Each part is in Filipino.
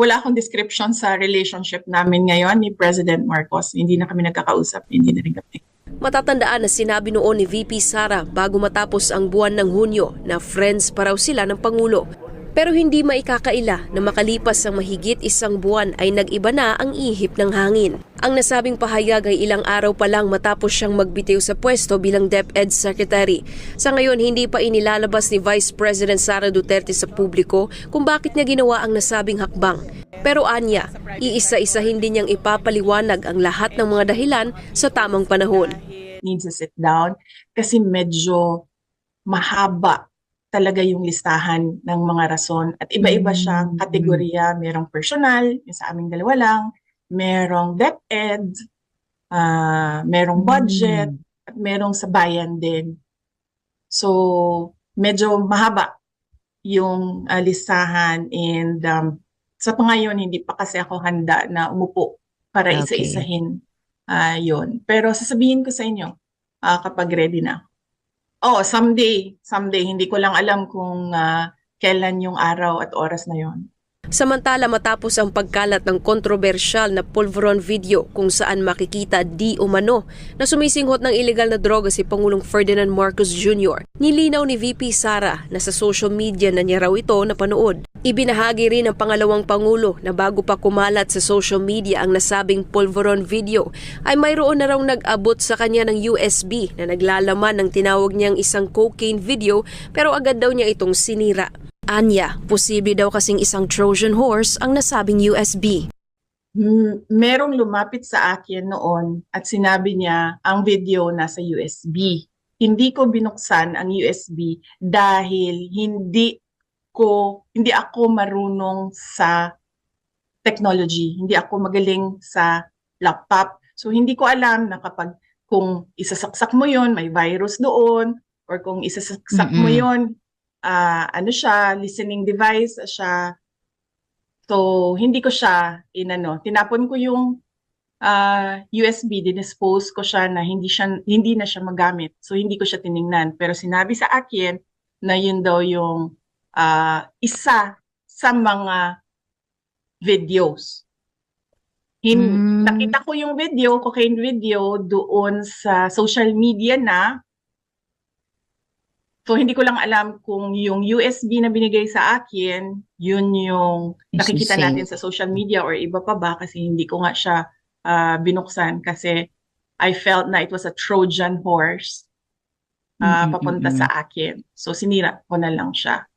wala akong description sa relationship namin ngayon ni President Marcos. Hindi na kami nagkakausap, hindi na rin kami. Matatandaan na sinabi noon ni VP Sara bago matapos ang buwan ng Hunyo na friends pa raw sila ng Pangulo. Pero hindi maikakaila na makalipas ang mahigit isang buwan ay nag-iba na ang ihip ng hangin. Ang nasabing pahayag ay ilang araw pa lang matapos siyang magbitiw sa pwesto bilang DepEd Secretary. Sa ngayon, hindi pa inilalabas ni Vice President Sara Duterte sa publiko kung bakit niya ginawa ang nasabing hakbang. Pero anya, iisa-isahin din niyang ipapaliwanag ang lahat ng mga dahilan sa tamang panahon. Needs to sit down kasi medyo mahaba talaga yung listahan ng mga rason. At iba-iba siyang kategorya. Merong personal, yung sa aming dalawa lang. Merong DepEd, ah merong budget, at merong sa bayan din. So, medyo mahaba yung ah, listahan and um, sa pangayon hindi pa kasi ako handa na umupo para Okay. isa-isahin ah yun. Pero sasabihin ko sa inyo ah, kapag ready na. Oh, someday, someday hindi ko lang alam kung ah, kailan yung araw at oras na yon. Samantala matapos ang pagkalat ng kontrobersyal na pulveron video kung saan makikita di umano na sumisinghot ng ilegal na droga si Pangulong Ferdinand Marcos Jr. Nilinaw ni VP Sara na sa social media na niya raw ito napanood. Ibinahagi rin ng pangalawang Pangulo na bago pa kumalat sa social media ang nasabing pulveron video ay mayroon na raw nag-abot sa kanya ng USB na naglalaman ng tinawag niyang isang cocaine video pero agad daw niya itong sinira. Anya, posible daw kasing isang Trojan horse ang nasabing USB. Mm, merong lumapit sa akin noon at sinabi niya ang video nasa USB. Hindi ko binuksan ang USB dahil hindi ko hindi ako marunong sa technology. Hindi ako magaling sa laptop. So hindi ko alam na kapag kung isasaksak mo 'yon, may virus doon or kung isasaksak mo Mm-mm. 'yon, ah, ano siya, listening device siya. So, hindi ko siya inano. Tinapon ko yung ah, USB, dinispose ko siya na hindi siya hindi na siya magamit. So, hindi ko siya tiningnan. Pero sinabi sa akin na yun daw yung ah, isa sa mga videos. Hin Mm. Nakita ko yung video, cocaine video, doon sa social media na So hindi ko lang alam kung yung USB na binigay sa akin, yun yung nakikita natin sa social media or iba pa ba kasi hindi ko nga siya ah, binuksan kasi I felt na it was a Trojan horse ah, Mm, mm, papunta sa akin. So sinira ko na lang siya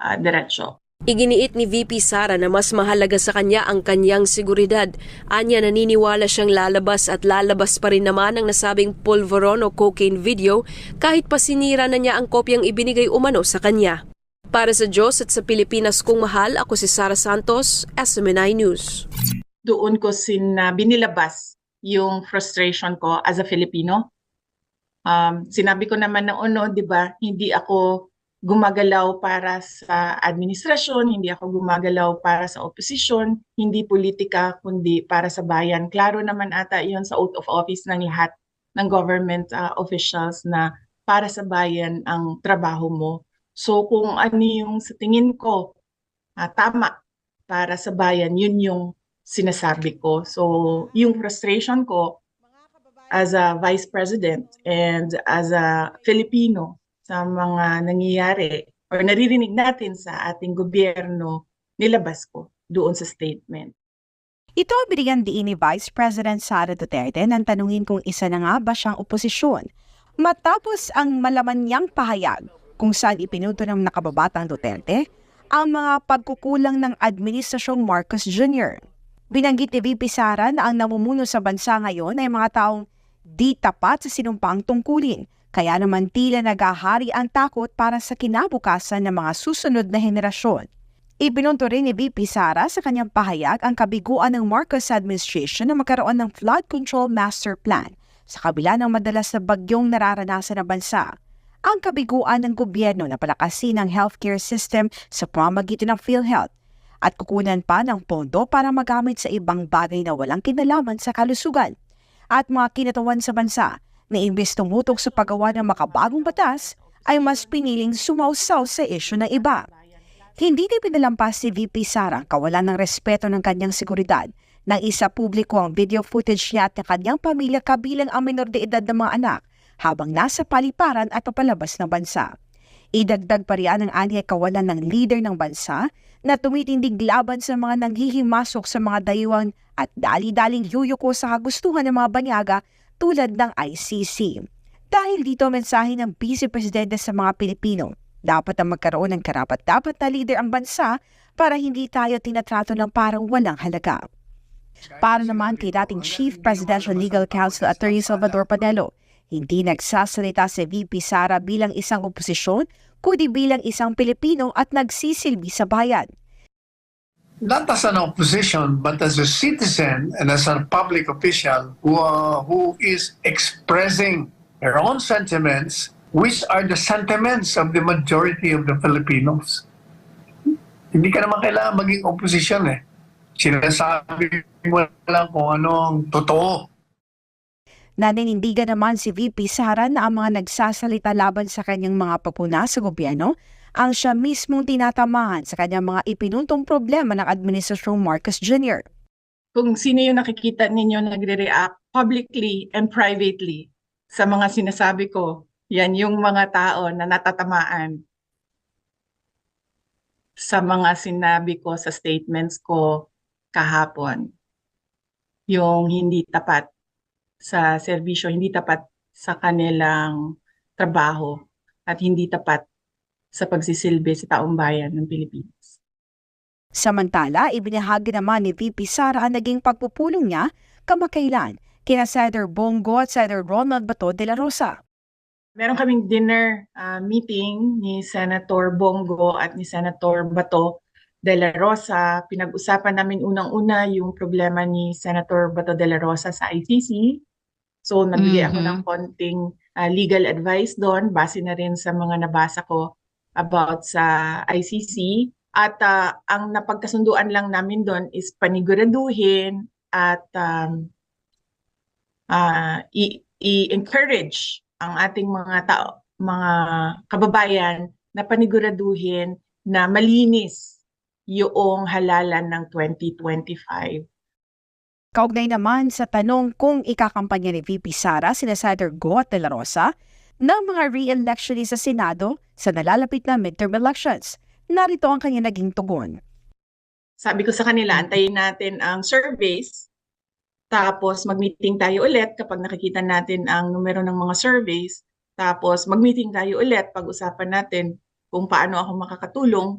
ah, diretso. Iginiit ni VP Sara na mas mahalaga sa kanya ang kanyang seguridad. Anya naniniwala siyang lalabas at lalabas pa rin naman ang nasabing pulveron o cocaine video kahit pa sinira na niya ang kopyang ibinigay umano sa kanya. Para sa Diyos at sa Pilipinas kong mahal, ako si Sara Santos, SMNI News. Doon ko sin ah, binilabas yung frustration ko as a Filipino. Um, sinabi ko naman na ono, 'di ba? Hindi ako gumagalaw para sa administrasyon, hindi ako gumagalaw para sa opposition, hindi politika kundi para sa bayan. Klaro naman ata 'yon sa oath of office ng lahat ng government ah, officials na para sa bayan ang trabaho mo. So kung ano yung sa tingin ko ah, tama para sa bayan, yun yung sinasabi ko. So yung frustration ko as a vice president and as a Filipino sa mga nangyayari or naririnig natin sa ating gobyerno, nilabas ko doon sa statement. Ito ang binigyan diin ni Vice President Sara Duterte nang tanungin kung isa na nga ba siyang oposisyon. Matapos ang malaman niyang pahayag kung saan ipinuto ng nakababatang Duterte ang mga pagkukulang ng Administrasyong Marcos Jr. Binanggit ni VP Sara na ang namumuno sa bansa ngayon ay mga taong di tapat sa sinumpang tungkulin, kaya naman tila nagahari ang takot para sa kinabukasan ng mga susunod na henerasyon. Ibinunto rin ni VP Sara sa kanyang pahayag ang kabiguan ng Marcos administration na magkaroon ng flood control master plan sa kabila ng madalas na bagyong nararanasan ng bansa. Ang kabiguan ng gobyerno na palakasin ang healthcare system sa pamamagitan ng PhilHealth at kukunan pa ng pondo para magamit sa ibang bagay na walang kinalaman sa kalusugan at mga kinatawan sa bansa na imbes tumutok sa paggawa ng makabagong batas ay mas piniling sumausaw sa isyu ng iba. Hindi din pinalampas ni VP Sara kawalan ng respeto ng kanyang seguridad nang isa publiko ang video footage niya at ng kanyang pamilya kabilang ang minor de edad ng mga anak habang nasa paliparan at papalabas ng bansa. Idagdag pa riyan ang anyay kawalan ng leader ng bansa na tumitindig laban sa mga nanghihimasok sa mga dayuhan at dali-daling yuyuko sa kagustuhan ng mga banyaga tulad ng ICC. Dahil dito mensahe ng Vice Presidente sa mga Pilipino, dapat ang magkaroon ng karapat-dapat na leader ang bansa para hindi tayo tinatrato ng parang walang halaga. Para naman kay dating Chief Presidential Legal Counsel Attorney Salvador Panelo, hindi nagsasalita si VP Sara bilang isang oposisyon, kundi bilang isang Pilipino at nagsisilbi sa bayan. Not as an opposition, but as a citizen and as a public official who, uh, who is expressing their own sentiments, which are the sentiments of the majority of the Filipinos. Hindi ka naman kailangan maging opposition eh. Sinasabi mo lang kung anong totoo. Naninindigan naman si VP Sara na ang mga nagsasalita laban sa kanyang mga papuna sa gobyerno ang siya mismong tinatamahan sa kanyang mga ipinuntong problema ng Administrasyong Marcos Jr. Kung sino yung nakikita ninyo nagre-react publicly and privately sa mga sinasabi ko, yan yung mga tao na natatamaan sa mga sinabi ko sa statements ko kahapon. Yung hindi tapat sa serbisyo, hindi tapat sa kanilang trabaho at hindi tapat sa pagsisilbi sa taong bayan ng Pilipinas. Samantala, ibinahagi naman ni VP Sara ang naging pagpupulong niya kamakailan kina Senator Bongo at Senator Ronald Bato de la Rosa. Meron kaming dinner ah, meeting ni Senator Bongo at ni Senator Bato de la Rosa. Pinag-usapan namin unang-una yung problema ni Senator Bato de la Rosa sa ICC. So, nagbigay ako Mhm. ng konting ah, legal advice doon, base na rin sa mga nabasa ko about sa ICC. At ah, ang napagkasunduan lang namin doon is paniguraduhin at um, ah, i- i-encourage ang ating mga tao, mga kababayan na paniguraduhin na malinis yung halalan ng 2025. Kaugnay naman sa tanong kung ikakampanya ni VP Sara sina Senator Goat de la Rosa ng mga re-election sa Senado sa nalalapit na midterm elections. Narito ang kanya naging tugon. Sabi ko sa kanila, antayin natin ang surveys, tapos mag-meeting tayo ulit kapag nakikita natin ang numero ng mga surveys, tapos mag-meeting tayo ulit, pag-usapan natin kung paano ako makakatulong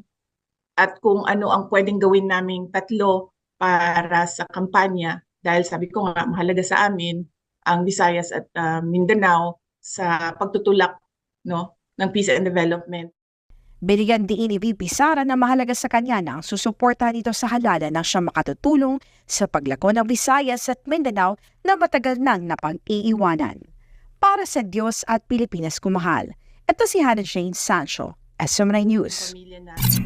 at kung ano ang pwedeng gawin naming tatlo para sa kampanya dahil sabi ko nga mahalaga sa amin ang Visayas at ah, Mindanao sa pagtutulak no ng peace and development. Binigyan din ni VP Sara na mahalaga sa kanya na ang susuportahan ito sa halalan ng siya makatutulong sa paglako ng Visayas at Mindanao na matagal nang napag-iiwanan. Para sa Diyos at Pilipinas kumahal, ito si Hannah Jane Sancho, SMNI News.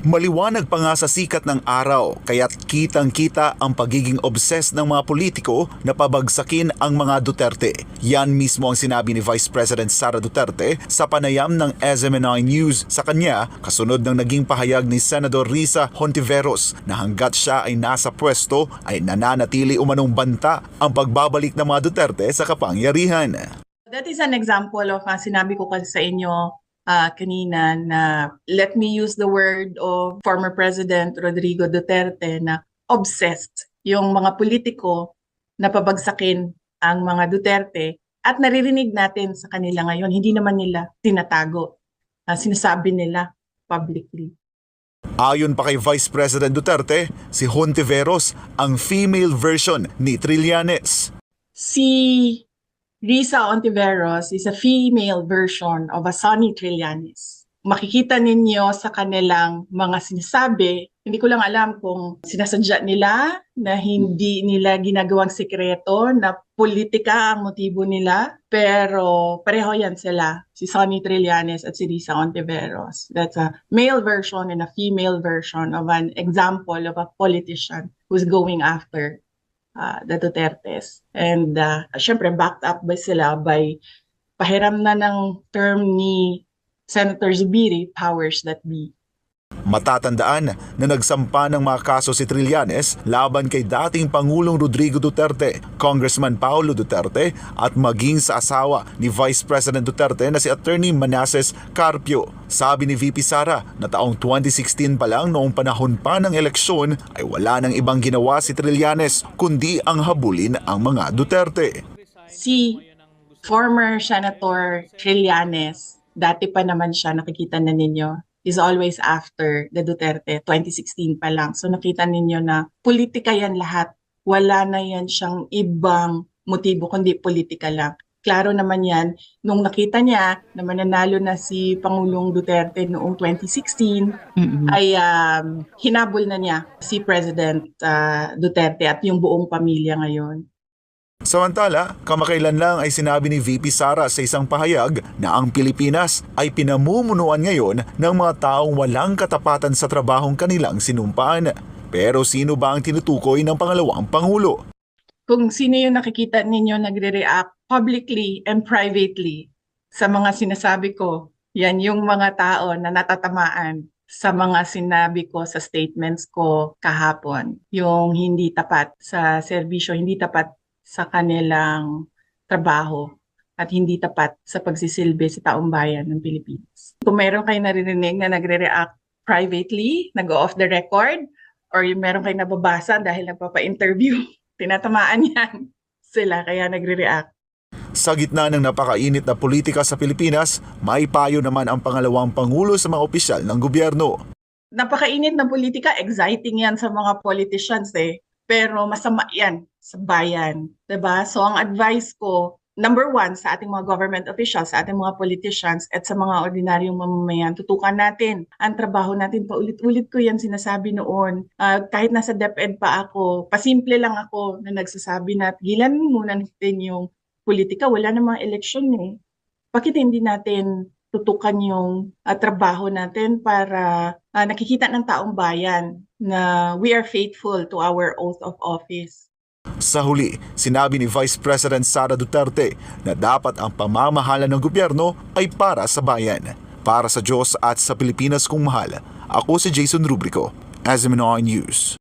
Maliwanag pa nga sa sikat ng araw kaya't kitang-kita ang pagiging obses ng mga politiko na pabagsakin ang mga Duterte. Yan mismo ang sinabi ni Vice President Sara Duterte sa panayam ng SMNI News sa kanya kasunod ng naging pahayag ni Senador Risa Hontiveros na hanggat siya ay nasa pwesto ay nananatili umanong banta ang pagbabalik ng mga Duterte sa kapangyarihan. That is an example of uh, sinabi ko kasi sa inyo uh, kanina na let me use the word of former President Rodrigo Duterte na obsessed yung mga politiko na pabagsakin ang mga Duterte at naririnig natin sa kanila ngayon, hindi naman nila tinatago. Uh, sinasabi nila publicly. Ayon pa kay Vice President Duterte, si Hontiveros ang female version ni Trillanes. Si Risa Ontiveros is a female version of a Sonny Trillanes. Makikita ninyo sa kanilang mga sinasabi, hindi ko lang alam kung sinasadya nila na hindi nila ginagawang sekreto na politika ang motibo nila, pero pareho yan sila, si Sonny Trillanes at si Risa Ontiveros. That's a male version and a female version of an example of a politician who's going after uh, the Dutertes. And uh, syempre, backed up by sila by pahiram na ng term ni Senator Zubiri, powers that be. Matatandaan na nagsampa ng mga kaso si Trillanes laban kay dating Pangulong Rodrigo Duterte, Congressman Paulo Duterte at maging sa asawa ni Vice President Duterte na si Attorney Manases Carpio. Sabi ni VP Sara na taong 2016 pa lang noong panahon pa ng eleksyon ay wala nang ibang ginawa si Trillanes kundi ang habulin ang mga Duterte. Si former Senator Trillanes, dati pa naman siya, nakikita na ninyo, is always after the Duterte, 2016 pa lang. So nakita ninyo na politika yan lahat. Wala na yan siyang ibang motibo, kundi politika lang. Klaro naman yan, nung nakita niya na mananalo na si Pangulong Duterte noong 2016, ay um, hinabol na niya si President uh, Duterte at yung buong pamilya ngayon. Samantala, kamakailan lang ay sinabi ni VP Sara sa isang pahayag na ang Pilipinas ay pinamumunuan ngayon ng mga taong walang katapatan sa trabahong kanilang sinumpaan. Pero sino ba ang tinutukoy ng pangalawang pangulo? kung sino yung nakikita ninyo nagre-react publicly and privately sa mga sinasabi ko, yan yung mga tao na natatamaan sa mga sinabi ko sa statements ko kahapon. Yung hindi tapat sa serbisyo, hindi tapat sa kanilang trabaho at hindi tapat sa pagsisilbi sa taong bayan ng Pilipinas. Kung meron kayo naririnig na nagre-react privately, nag-off the record, or yung meron kayo nababasa dahil nagpapa-interview, tinatamaan yan sila kaya nagre-react. Sa gitna ng napakainit na politika sa Pilipinas, may payo naman ang pangalawang pangulo sa mga opisyal ng gobyerno. Napakainit na politika, exciting yan sa mga politicians eh. Pero masama yan sa bayan. ba? So ang advice ko, number one, sa ating mga government officials, sa ating mga politicians, at sa mga ordinaryong mamamayan, tutukan natin ang trabaho natin. Paulit-ulit ko yan sinasabi noon. Ah, kahit nasa DepEd pa ako, pasimple lang ako na nagsasabi na gilan muna natin yung politika. Wala namang eleksyon eh. Bakit hindi natin tutukan yung ah, trabaho natin para ah, nakikita ng taong bayan na we are faithful to our oath of office. Sa huli, sinabi ni Vice President Sara Duterte na dapat ang pamamahala ng gobyerno ay para sa bayan. Para sa Diyos at sa Pilipinas kung mahal. Ako si Jason Rubrico, SMNR News.